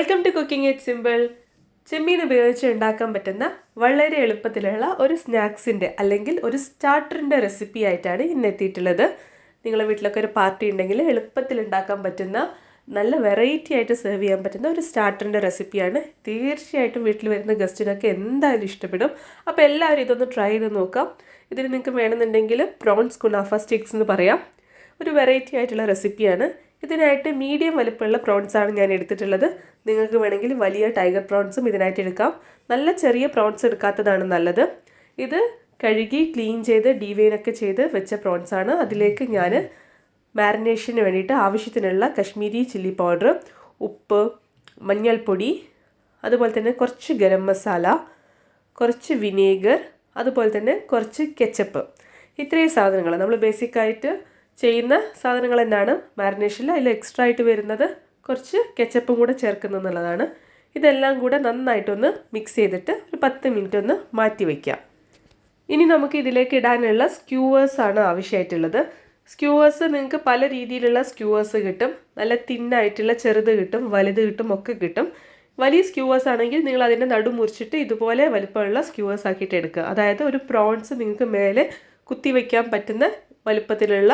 Welcome to cooking it simple ചെമ്മീൻ ഉപയോഗിച്ച് ഉണ്ടാക്കാൻ പറ്റുന്ന വളരെ എളുപ്പത്തിലുള്ള ഒരു സ്നാക്സിന്റെ അല്ലെങ്കിൽ ഒരു സ്റ്റാർട്ടറിന്റെ റെസിപ്പി ആയിട്ടാണ് ഇന്ന് എത്തിയിട്ടുള്ളത്. നിങ്ങളുടെ വീട്ടിലൊക്കെ ഒരു പാർട്ടി ഉണ്ടെങ്കിൽ എളുപ്പത്തിൽ ഉണ്ടാക്കാൻ പറ്റുന്ന നല്ല വെറൈറ്റി ആയിട്ട് സെർവ് ചെയ്യാൻ പറ്റുന്ന ഒരു സ്റ്റാർട്ടറിന്റെ റെസിപ്പിയാണ് തീർച്ചയായിട്ടും വീട്ടിൽ വരുന്ന ഗസ്റ്റിനൊക്കെ എന്തായാലും ഇഷ്ടപ്പെടും. അപ്പോൾ എല്ലാവരും ഇതൊന്ന് ട്രൈ ചെയ്ത് നോക്കാം. ഇതിന് നിങ്ങൾക്ക് വേണമെന്നുണ്ടെങ്കിൽ പ്രോൺസ് കുനാഫ സ്റ്റിക്സ് എന്ന് പറയാം. ഒരു വെറൈറ്റി ആയിട്ടുള്ള റെസിപ്പിയാണ് ഇതിനായിട്ട് മീഡിയം വലിപ്പമുള്ള പ്രോൺസാണ് ഞാൻ എടുത്തിട്ടുള്ളത്. നിങ്ങൾക്ക് വേണമെങ്കിൽ വലിയ ടൈഗർ പ്രോൺസും ഇതിനായിട്ട് എടുക്കാം. നല്ല ചെറിയ പ്രോൺസ് എടുക്കാത്തതാണ് നല്ലത്. ഇത് കഴുകി ക്ലീൻ ചെയ്ത് ഡീവെയിനൊക്കെ ചെയ്ത് വെച്ച പ്രോൺസാണ് അതിലേക്ക് ഞാൻ മാരിനേഷന് വേണ്ടിയിട്ട് ആവശ്യത്തിനുള്ള കശ്മീരി ചില്ലി പൗഡർ ഉപ്പ് മഞ്ഞൾപ്പൊടി അതുപോലെ തന്നെ കുറച്ച് ഗരം മസാല കുറച്ച് വിനേഗർ അതുപോലെ തന്നെ കുറച്ച് കെച്ചപ്പ് ഇത്രയും സാധനങ്ങൾ നമ്മൾ ബേസിക്കായിട്ട് ചെയ്യുന്ന സാധനങ്ങൾ തന്നെയാണ് മാരിനേഷനിൽ അതിൽ എക്സ്ട്രാ ആയിട്ട് വരുന്നത് കുറച്ച് കെച്ചപ്പും കൂടെ ചേർക്കുന്നു എന്നുള്ളതാണ്. ഇതെല്ലാം കൂടെ നന്നായിട്ടൊന്ന് മിക്സ് ചെയ്തിട്ട് ഒരു പത്ത് മിനിറ്റ് ഒന്ന് മാറ്റി വയ്ക്കാം ഇനി നമുക്ക് ഇതിലേക്ക് ഇടാനുള്ള സ്ക്യൂവേഴ്സ് ആണ് ആവശ്യമായിട്ടുള്ളത്. സ്ക്യൂവേഴ്സ് നിങ്ങൾക്ക് പല രീതിയിലുള്ള സ്ക്യൂവേഴ്സ് കിട്ടും. നല്ല തിന്നായിട്ടുള്ള ചെറുത് കിട്ടും വലുത് കിട്ടും ഒക്കെ കിട്ടും. വലിയ സ്ക്യൂവേഴ്സ് ആണെങ്കിൽ നിങ്ങൾ അതിന്റെ നടു മുറിച്ചിട്ട് ഇതുപോലെ വലുപ്പമുള്ള സ്ക്യൂവേഴ്സ് ആക്കിയിട്ട് എടുക്കുക. അതായത് ഒരു പ്രോൺസ് നിങ്ങൾക്ക് മേലെ കുത്തി വയ്ക്കാൻ പറ്റുന്ന വലുപ്പത്തിലുള്ള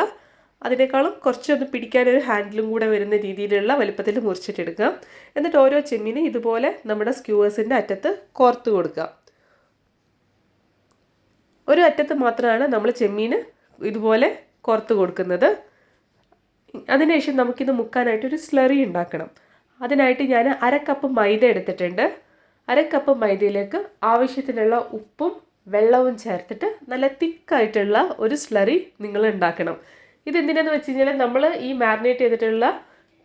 അതിനേക്കാളും കുറച്ചൊന്ന് പിടിക്കാനൊരു ഹാൻഡിലും കൂടെ വരുന്ന രീതിയിലുള്ള വലുപ്പത്തിൽ മുറിച്ചിട്ടെടുക്കാം എന്നിട്ട് ഓരോ ചെമ്മീനും ഇതുപോലെ നമ്മുടെ സ്ക്യൂവേഴ്സിന്റെ അറ്റത്ത് കോർത്ത് കൊടുക്കാം ഒരു അറ്റത്ത് മാത്രമാണ് നമ്മൾ ചെമ്മീന് ഇതുപോലെ കോർത്ത് കൊടുക്കുന്നത്. അതിനുശേഷം നമുക്കിത് മുക്കാനായിട്ട് ഒരു സ്ലറി ഉണ്ടാക്കണം. അതിനായിട്ട് ഞാൻ അര കപ്പ് മൈദ എടുത്തിട്ടുണ്ട്. അര കപ്പ് മൈദയിലേക്ക് ആവശ്യത്തിനുള്ള ഉപ്പും വെള്ളവും ചേർത്തിട്ട് നല്ല തിക്കായിട്ടുള്ള ഒരു സ്ലറി നിങ്ങൾ ഉണ്ടാക്കണം. ഇതെന്തിനാന്ന് വെച്ച് കഴിഞ്ഞാൽ നമ്മൾ ഈ മാരിനേറ്റ് ചെയ്തിട്ടുള്ള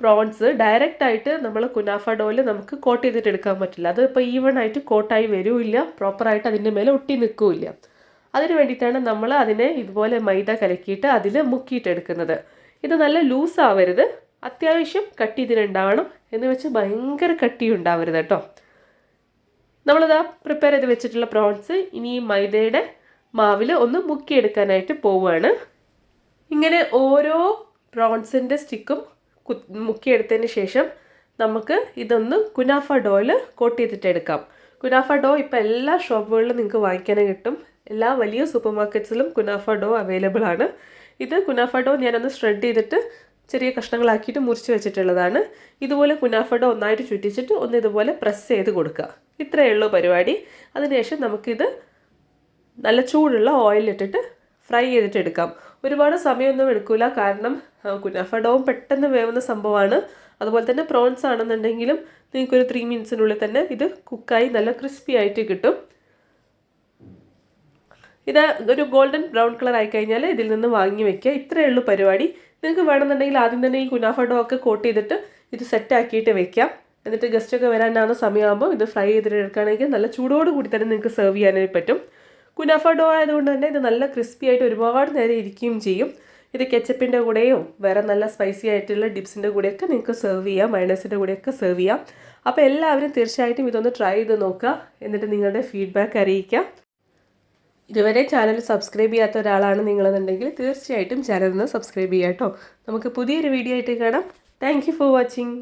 പ്രോൺസ് ഡയറക്റ്റ് ആയിട്ട് നമ്മൾ കുനാഫ ഡോയിൽ നമുക്ക് കോട്ട് ചെയ്തിട്ട് എടുക്കാൻ പറ്റില്ല. അത് ഇപ്പോൾ ഈവൺ ആയിട്ട് കോട്ടായി വരില്ല. പ്രോപ്പറായിട്ട് അതിന്റെ മേലെ ഒട്ടി നിൽക്കില്ല. അതിന് വേണ്ടിയിട്ടാണ് നമ്മൾ അതിനെ ഇതുപോലെ മൈദ കലക്കിയിട്ട് അതിൽ മുക്കിയിട്ടെടുക്കുന്നത് ഇത് നല്ല ലൂസ് ആവരുത്. അത്യാവശ്യം കട്ടി ഇതിനുണ്ടാവണം എന്ന് വെച്ച് ഭയങ്കര കട്ടി ഉണ്ടാവരുത് കേട്ടോ. നമ്മളിതാ പ്രിപ്പയർ ചെയ്ത് വെച്ചിട്ടുള്ള പ്രോൺസ് ഇനി മൈദയുടെ മാവിൽ ഒന്ന് മുക്കിയെടുക്കാനായിട്ട് പോവുകയാണ് ഇങ്ങനെ ഓരോ പ്രോൺസിന്റെ സ്റ്റിക്കും കു മുക്കിയെടുത്തതിന് ശേഷം നമുക്ക് ഇതൊന്ന് കുനാഫ ഡോയിൽ കോട്ട് ചെയ്തിട്ട് എടുക്കാം. കുനാഫ ഡോ ഇപ്പോൾ എല്ലാ ഷോപ്പുകളിലും നിങ്ങൾക്ക് വാങ്ങിക്കാനും കിട്ടും. എല്ലാ വലിയ സൂപ്പർ മാർക്കറ്റ്സിലും കുനാഫ ഡോ അവൈലബിൾ ആണ്. ഇത് കുനാഫ ഡോ ഞാനൊന്ന് ഷ്രെഡ് ചെയ്തിട്ട് ചെറിയ കഷ്ണങ്ങളാക്കിയിട്ട് മുറിച്ച് വെച്ചിട്ടുള്ളതാണ്. ഇതുപോലെ കുനാഫ ഡോ ഒന്നായിട്ട് ചുറ്റിച്ചിട്ട് ഒന്ന് ഇതുപോലെ പ്രസ് ചെയ്ത് കൊടുക്കുക. ഇത്രയേ ഉള്ളൂ പരിപാടി. അതിനുശേഷം നമുക്കിത് നല്ല ചൂടുള്ള ഓയിലിട്ടിട്ട് ഫ്രൈ ചെയ്തിട്ട് എടുക്കാം. ഒരുപാട് സമയമൊന്നും എടുക്കില്ല കാരണം കുനാഫഡവും പെട്ടെന്ന് വേവുന്ന സംഭവമാണ്. അതുപോലെ തന്നെ പ്രോൺസ് ആണെന്നുണ്ടെങ്കിലും നിങ്ങൾക്കൊരു ത്രീ മിനിറ്റ്സിനുള്ളിൽ തന്നെ ഇത് കുക്കായി നല്ല ക്രിസ്പി ആയിട്ട് കിട്ടും. ഇത് ഒരു ഗോൾഡൻ ബ്രൗൺ കളർ ആയി കഴിഞ്ഞാൽ ഇതിൽ നിന്ന് വാങ്ങി വെക്കുക. ഇത്രയേ ഉള്ളൂ പരിപാടി. നിങ്ങൾക്ക് വേണമെന്നുണ്ടെങ്കിൽ ആദ്യം തന്നെ ഈ കുനാഫഡോ ഒക്കെ കോട്ട് ചെയ്തിട്ട് ഇത് സെറ്റ് ആക്കിയിട്ട് വെക്കാം. എന്നിട്ട് ഗസ്റ്റൊക്കെ വരാനാകുന്ന സമയമാകുമ്പോൾ ഇത് ഫ്രൈ ചെയ്തിട്ട് എടുക്കുകയാണെങ്കിൽ നല്ല ചൂടോട് കൂടി തന്നെ നിങ്ങൾക്ക് സെർവ് ചെയ്യാനായി പറ്റും. കുനാഫ ഡോ ആയതുകൊണ്ട് തന്നെ ഇത് നല്ല ക്രിസ്പി ആയിട്ട് ഒരുപാട് നേരം ഇരിക്കുകയും ചെയ്യും. ഇത് കെച്ചപ്പിന്റെ കൂടെയോ വേറെ നല്ല സ്പൈസി ആയിട്ടുള്ള ഡിപ്സിന്റെ കൂടെയൊക്കെ നിങ്ങൾക്ക് സെർവ് ചെയ്യാം. മൈനസിന്റെ കൂടെയൊക്കെ സെർവ് ചെയ്യാം. അപ്പോൾ എല്ലാവരും തീർച്ചയായിട്ടും ഇതൊന്ന് ട്രൈ ചെയ്ത് നോക്കുക. എന്നിട്ട് നിങ്ങളുടെ ഫീഡ്ബാക്ക് അറിയിക്കാം. ഇതുവരെ ചാനൽ സബ്സ്ക്രൈബ് ചെയ്യാത്ത ഒരാളാണ് നിങ്ങളെന്നുണ്ടെങ്കിൽ തീർച്ചയായിട്ടും ചാനൽ ഒന്ന് സബ്സ്ക്രൈബ് ചെയ്യാം കേട്ടോ നമുക്ക് പുതിയൊരു വീഡിയോ ആയിട്ട് കാണാം. Thank for watching